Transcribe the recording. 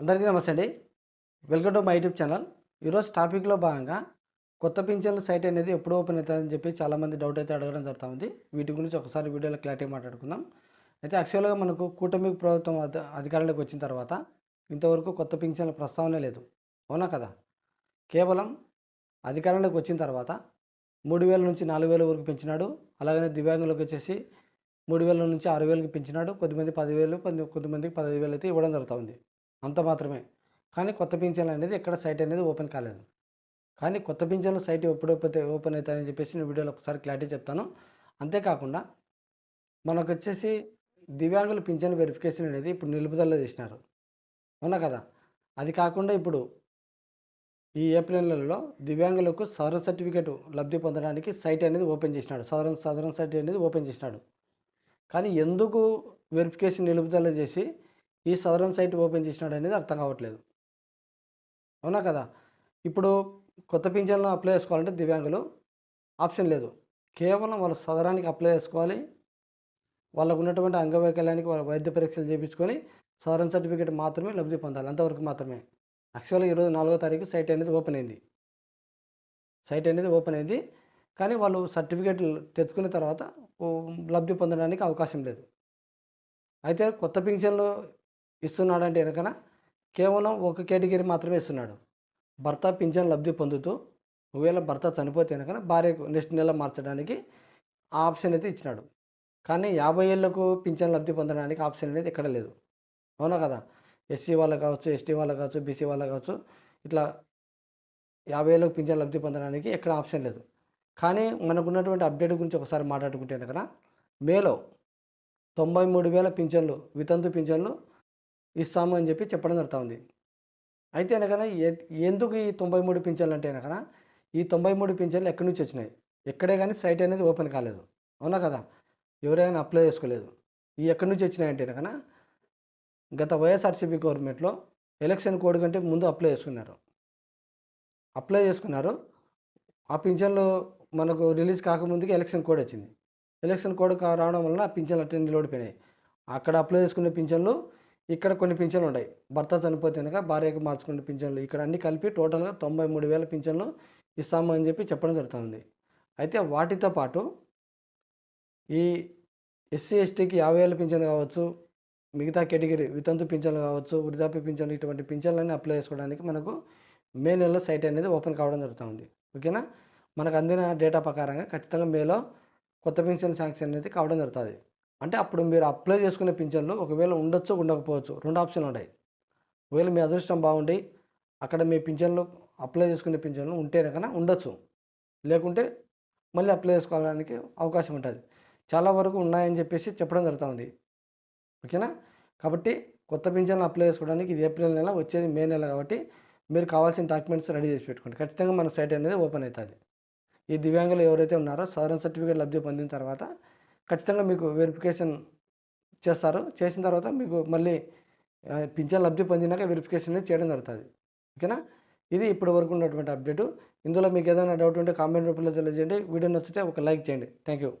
అందరికీ నమస్తే అండి. Welcome to my YouTube channel. ఈరోజు టాపిక్లో భాగంగా కొత్త పింఛన్ల సైట్ అనేది ఎప్పుడు ఓపెన్ అవుతుందని చెప్పి చాలామంది డౌట్ అయితే అడగడం జరుగుతుంది. వీటి గురించి ఒకసారి వీడియోలో క్లారిటీ మాట్లాడుకుందాం. అయితే యాక్చువల్గా మనకు కూటమి ప్రభుత్వం అధికారంలోకి వచ్చిన తర్వాత ఇంతవరకు కొత్త పింఛన్ల ప్రస్తావనే లేదు. అవునా కదా? కేవలం అధికారంలోకి వచ్చిన తర్వాత మూడు వేల నుంచి నాలుగు వేల వరకు పెంచినాడు. అలాగనే దివ్యాంగులకు వచ్చేసి మూడు వేల నుంచి ఆరు వేలకు పెంచినాడు. కొద్దిమంది పదివేలు కొద్ది కొద్దిమందికి పదహైదు వేలు అయితే ఇవ్వడం జరుగుతుంది. అంత మాత్రమే. కానీ కొత్త పింఛన్లు అనేది ఎక్కడ సైట్ అనేది ఓపెన్ కాలేదు. కానీ కొత్త పింఛన్ల సైట్ ఎప్పుడైతే ఓపెన్ అవుతాయని చెప్పేసి నేను వీడియోలో ఒకసారి క్లారిటీ చెప్తాను. అంతేకాకుండా మనకు వచ్చేసి దివ్యాంగుల పింఛన్ వెరిఫికేషన్ అనేది ఇప్పుడు నిలుపుదల చేసినారు. అవునా కదా? అది కాకుండా ఇప్పుడు ఈ ఏప్రిల్ నెలలో దివ్యాంగులకు సదరన్ సర్టిఫికేట్ లబ్ధి పొందడానికి సైట్ అనేది ఓపెన్ చేసినాడు. సదరన్ సదరన్ సైట్ అనేది ఓపెన్ చేసినాడు. కానీ ఎందుకు వెరిఫికేషన్ నిలుపుదల చేసి ఈ సదరం సైట్ ఓపెన్ చేసినాడు అనేది అర్థం కావట్లేదు. అవునా కదా? ఇప్పుడు కొత్త పింఛన్లు అప్లై చేసుకోవాలంటే దివ్యాంగులు ఆప్షన్ లేదు. కేవలం వాళ్ళు సదరానికి అప్లై చేసుకోవాలి. వాళ్ళకు ఉన్నటువంటి అంగవైకల్యానికి వాళ్ళ వైద్య పరీక్షలు చేయించుకొని సదరన్ సర్టిఫికేట్ మాత్రమే లబ్ధి పొందాలి. అంతవరకు మాత్రమే. యాక్చువల్గా ఈరోజు నాలుగో తారీఖు సైట్ అనేది ఓపెన్ అయింది. సైట్ అనేది ఓపెన్ అయింది. కానీ వాళ్ళు సర్టిఫికేట్ తెచ్చుకున్న తర్వాత లబ్ధి పొందడానికి అవకాశం లేదు. అయితే కొత్త పింఛన్లు ఇస్తున్నాడంటే వెనకన కేవలం ఒక కేటగిరీ మాత్రమే ఇస్తున్నాడు. భర్త పింఛన్ లబ్ధి పొందుతూ ఒకవేళ భర్త చనిపోతే కనుక భార్యకు నెక్స్ట్ నెల మార్చడానికి ఆ ఆప్షన్ అయితే ఇచ్చినాడు. కానీ యాభై ఏళ్ళకు పింఛన్ లబ్ధి పొందడానికి ఆప్షన్ అనేది ఎక్కడ లేదు. అవునా కదా? ఎస్సీ వాళ్ళకి కావచ్చు ఎస్టీ వాళ్ళకి కావచ్చు బీసీ వాళ్ళకి కావచ్చు ఇట్లా యాభై ఏళ్ళకు పింఛన్ లబ్ధి పొందడానికి ఎక్కడ ఆప్షన్ లేదు. కానీ మనకున్నటువంటి అప్డేట్ గురించి ఒకసారి మాట్లాడుకుంటే కనుక మేలో తొంభై మూడు వేల పింఛన్లు వితంతు పింఛన్లు ఇస్తాము అని చెప్పి చెప్పడం జరుగుతూ ఉంది అయితే అనగా ఎందుకు ఈ తొంభై మూడు పింఛన్లు అంటే అనగా ఈ తొంభై మూడు పింఛన్లు ఎక్కడి నుంచి వచ్చినాయి? ఎక్కడే కానీ సైట్ అనేది ఓపెన్ కాలేదు. అవునా కదా? ఎవరైనా అప్లై చేసుకోలేదు. ఈ ఎక్కడి నుంచి వచ్చినాయంటే కనుక గత వైఎస్ఆర్సీపీ గవర్నమెంట్లో ఎలక్షన్ కోడ్ కంటే ముందు అప్లై చేసుకున్నారు. అప్లై చేసుకున్నారు. ఆ పింఛన్లు మనకు రిలీజ్ కాకముందుకి ఎలక్షన్ కోడ్ వచ్చింది. ఎలక్షన్ కోడ్ రావడం వలన ఆ పింఛన్లు అట్టే నిలబడిపోయినాయి. అక్కడ అప్లై చేసుకునే పింఛన్లు ఇక్కడ కొన్ని పింఛన్లు ఉన్నాయి భర్త చనిపోతే కనుక భార్యకు మార్చుకునే పింఛన్లు. ఇక్కడ అన్ని కలిపి టోటల్గా తొంభై మూడు వేల పింఛన్లు ఇస్తాము అని చెప్పి చెప్పడం జరుగుతుంది. అయితే వాటితో పాటు ఈ ఎస్సీ ఎస్టీకి యాభై వేల పింఛన్ కావచ్చు మిగతా కేటగిరీ వితంతు పింఛన్లు కావచ్చు వృద్ధాప్య పింఛన్లు ఇటువంటి పింఛన్లన్నీ అప్లై చేసుకోవడానికి మనకు మే నెలలో సైట్ అనేది ఓపెన్ కావడం జరుగుతుంది. ఓకేనా మనకు అందిన డేటా ప్రకారంగా ఖచ్చితంగా మేలో కొత్త పింఛన్ శాంక్షన్ అనేది కావడం జరుగుతుంది. అంటే అప్పుడు మీరు అప్లై చేసుకునే పింఛన్లు ఒకవేళ ఉండొచ్చు ఉండకపోవచ్చు రెండు ఆప్షన్లు ఉంటాయి. ఒకవేళ మీ అదృష్టం బాగుండి అక్కడ మీ పింఛన్లు అప్లై చేసుకునే పింఛన్లు ఉంటే కన్నా ఉండొచ్చు. లేకుంటే మళ్ళీ అప్లై చేసుకోవడానికి అవకాశం ఉంటుంది. చాలా వరకు ఉన్నాయని చెప్పేసి చెప్పడం జరుగుతుంది. ఓకేనా? కాబట్టి కొత్త పింఛన్లు అప్లై చేసుకోవడానికి ఇది ఏప్రిల్ నెల వచ్చేది మే నెల కాబట్టి మీరు కావాల్సిన డాక్యుమెంట్స్ రెడీ చేసి పెట్టుకోండి. ఖచ్చితంగా మన సైట్ అనేది ఓపెన్ అవుతుంది. ఈ దివ్యాంగులు ఎవరైతే ఉన్నారో సదరన్ సర్టిఫికేట్ లబ్ధి పొందిన తర్వాత ఖచ్చితంగా మీకు వెరిఫికేషన్ చేస్తారు. చేసిన తర్వాత మీకు మళ్ళీ పింఛన్ లబ్ధి పొందినాక వెరిఫికేషన్ అనేది చేయడం జరుగుతుంది. ఓకేనా? ఇది ఇప్పటి వరకు ఉన్నటువంటి అప్డేటు. ఇందులో మీకు ఏదైనా డౌట్ ఉంటే కామెంట్ రూపంలో తెలియజేయండి. వీడియో నచ్చితే ఒక లైక్ చేయండి. Thank you